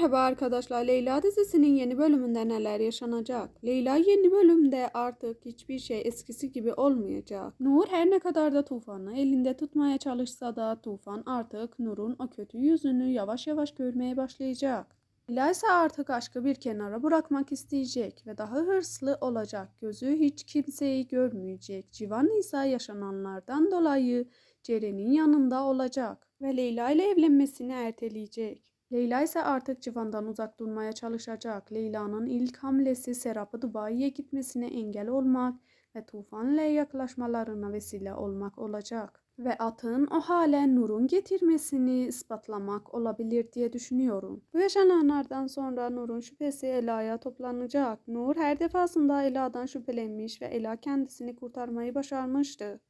Merhaba arkadaşlar. Leyla dizisinin yeni bölümünde neler yaşanacak? Leyla yeni bölümde artık hiçbir şey eskisi gibi olmayacak. Nur her ne kadar da Tufan'ı elinde tutmaya çalışsa da Tufan artık Nur'un o kötü yüzünü yavaş yavaş görmeye başlayacak. Leyla ise artık aşkı bir kenara bırakmak isteyecek ve daha hırslı olacak. Gözü hiç kimseyi görmeyecek. Civan ise yaşananlardan dolayı Ceren'in yanında olacak ve Leyla ile evlenmesini erteleyecek. Leyla ise artık Civan'dan uzak durmaya çalışacak. Leyla'nın ilk hamlesi Serap'ı Dubai'ye gitmesine engel olmak ve Tufan'la yaklaşmalarına vesile olmak olacak. Ve atın o hale Nur'un getirmesini ispatlamak olabilir diye düşünüyorum. Bu yaşananlardan sonra Nur'un şüphesi Ela'ya toplanacak. Nur her defasında Ela'dan şüphelenmiş ve Ela kendisini kurtarmayı başarmıştı.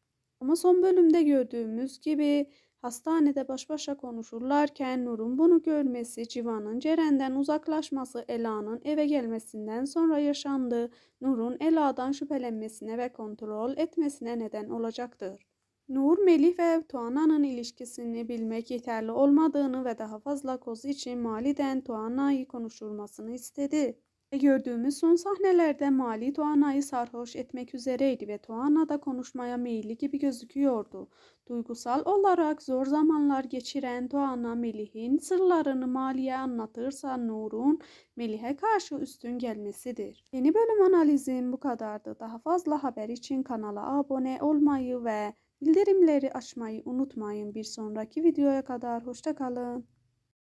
Ama son bölümde gördüğümüz gibi hastanede baş başa konuşurlarken Nur'un bunu görmesi, Civan'ın Ceren'den uzaklaşması, Ela'nın eve gelmesinden sonra yaşandı. Nur'un Ela'dan şüphelenmesine ve kontrol etmesine neden olacaktır. Nur, Melih ve Tuana'nın ilişkisini bilmek yeterli olmadığını ve daha fazla koz için Mali'den Tuana'yı konuşulmasını istedi. Gördüğümüz son sahnelerde Mali Tuana'yı sarhoş etmek üzereydi ve Tuana da konuşmaya meyilli gibi gözüküyordu. Duygusal olarak zor zamanlar geçiren Tuana Melih'in sırlarını Mali'ye anlatırsa Nur'un Melih'e karşı üstün gelmesidir. Yeni bölüm analizim bu kadardı. Daha fazla haber için kanala abone olmayı ve bildirimleri açmayı unutmayın. Bir sonraki videoya kadar hoşçakalın.